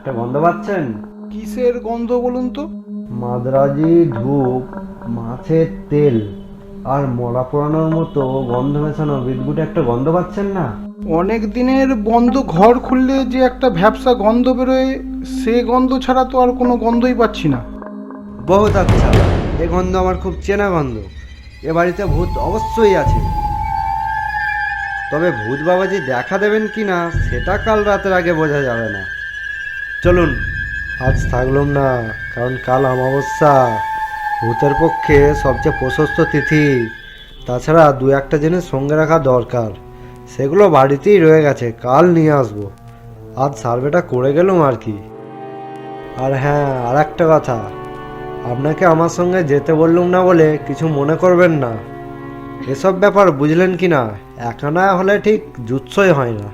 একটা গন্ধ পাচ্ছেন? কিসের গন্ধ বলুন তো? মাদ্রাজি ধূপ মাছের তেল আর মরা পোড়ানোর মতো গন্ধ মেশানো বিদ্যুৎ একটা গন্ধ পাচ্ছেন না? অনেক দিনের বন্ধ ঘর খুললে যে একটা ভ্যাবসা গন্ধ বেরোয় সে গন্ধ ছাড়া তো আর কোনো গন্ধই পাচ্ছি না। বহুত আচ্ছা এ গন্ধ আমার খুব চেনা গন্ধ। এ বাড়িতে ভূত অবশ্যই আছে। তবে ভূত বাবাজি দেখা দেবেন কি না সেটা কাল রাতের আগে বোঝা যাবে না। চলুন। আজ থাকলাম না, কারণ কাল অমাবস্যা। ভূতের পক্ষে সবচেয়ে প্রশস্ত তিথি। তাছাড়া দু একটা জিনিস সঙ্গে রাখা দরকার। সেগুলো বাড়িতেই রয়ে গেছে, কাল নিয়ে আসব। আজ সার্ভেটা করে গেলাম আর কি। আর হ্যাঁ আর একটা কথা। আপনাকে আমার সঙ্গে যেতে বললুম না বলে কিছু মনে করবেন না। এসব ব্যাপার বুঝলেন কি না একা না হলে ঠিক জুৎসই হয় না।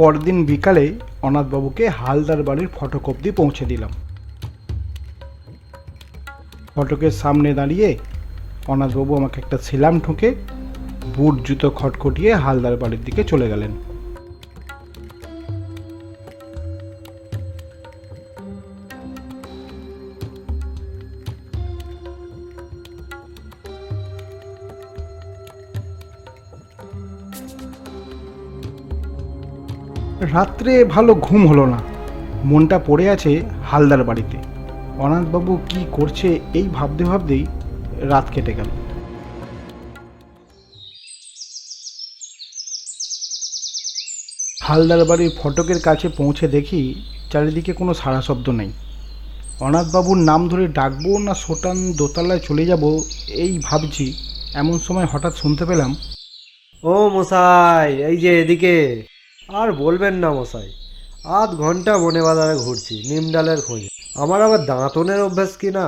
পরদিন বিকালে অনাথবাবুকে হালদার বাড়ির ফটক অব্দি পৌঁছে দিলাম। ফটকের সামনে দাঁড়িয়ে অনাথবাবু আমাকে একটা সিলাম ঠুকে বুট জুতো খটখটিয়ে হালদার বাড়ির দিকে চলে গেলেন। রাত্রে ভালো ঘুম হলো না। মনটা পড়ে আছে হালদার বাড়িতে। অনাথবাবু কি করছে এই ভাবতে ভাবতেই রাত কেটে গেল। হালদার বাড়ির ফটকের কাছে পৌঁছে দেখি চারিদিকে কোনো সাড়া শব্দ নেই। অনাথবাবুর নাম ধরে ডাকবো না সোটান দোতলায় চলে যাব, এই ভাবছি। এমন সময় হঠাৎ শুনতে পেলাম, ও মশাই, এই যে এদিকে। আর বলবেন না মশাই আধ ঘণ্টা বনে বাজারে ঘুরছি নিম ডালের খোঁজে। আমার আবার দাঁতনের অভ্যাস কি না?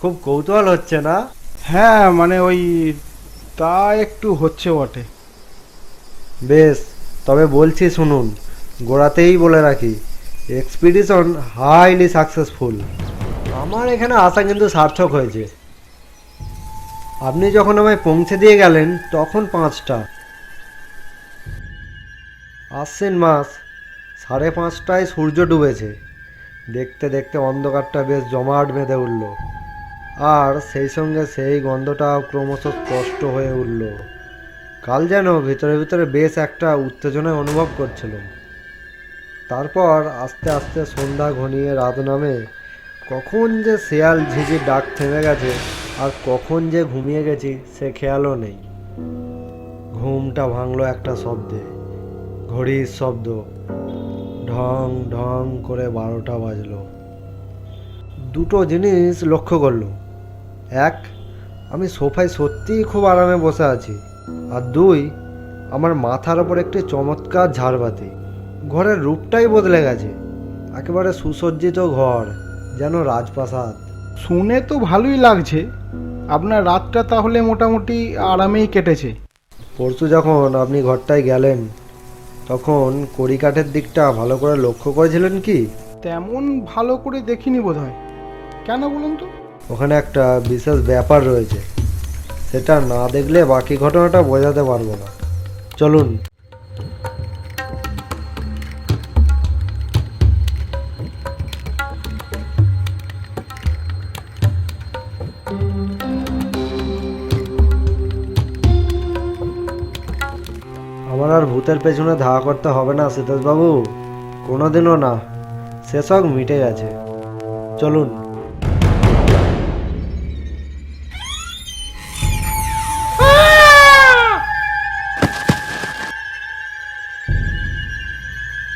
খুব কৌতূহল হচ্ছে না? হ্যাঁ মানে ওই তা একটু হচ্ছে বটে। বেশ তবে বলছি শুনুন গোড়াতেই বলে রাখি এক্সপিডিশন হাইলি সাকসেসফুল আমার এখানে আসা কিন্তু সার্থক হয়েছে। আপনি যখন আমায় পৌঁছে দিয়ে গেলেন, তখন পাঁচটা। আশ্বিন মাস, সাড়ে পাঁচটায় সূর্য ডুবেছে। দেখতে দেখতে অন্ধকারটা বেশ জমাট বেঁধে উঠল। আর সেই সঙ্গে সেই গন্ধটাও ক্রমশ স্পষ্ট হয়ে উঠল। কাল যেন ভিতরে ভিতরে বেশ একটা উত্তেজনায় অনুভব করছিলাম। তারপর আস্তে আস্তে সন্ধ্যা ঘনিয়ে রাত নামে, কখন যে শেয়াল ঝিঝির ডাক থেমে গেছে আর কখন যে ঘুমিয়ে গেছি সে খেয়ালও নেই। ঘুমটা ভাঙলো একটা শব্দে, ঘড়ির শব্দ। ঢং ঢং করে বারোটা বাজলো। দুটো জিনিস লক্ষ্য করল। এক, আমি সোফায় সত্যিই খুব আরামে বসে আছি। আর দুই, আমার মাথার ওপর একটি চমৎকার ঝাড়বাতি। ঘরের রূপটাই বদলে গেছে। একেবারে সুসজ্জিত ঘর, যেন রাজপ্রাসাদ। শুনে তো ভালোই লাগছে। আপনার রাতটা তাহলে মোটামুটি আরামেই কেটেছে। পরশু যখন আপনি ঘরটায় গেলেন তখন কড়িকাঠের দিকটা ভালো করে লক্ষ্য করেছিলেন কি? তেমন ভালো করে দেখিনি বোধ হয় কেন বলুন তো? ওখানে একটা বিশেষ ব্যাপার রয়েছে। সেটা না দেখলে বাকি ঘটনাটা বোঝাতে পারব না। চলুন। আমার আর ভূতের পেছনে ধাওয়া করতে হবে না সীতাশবাবু কোনোদিনও না। সেসব মিটে গেছে। চলুন।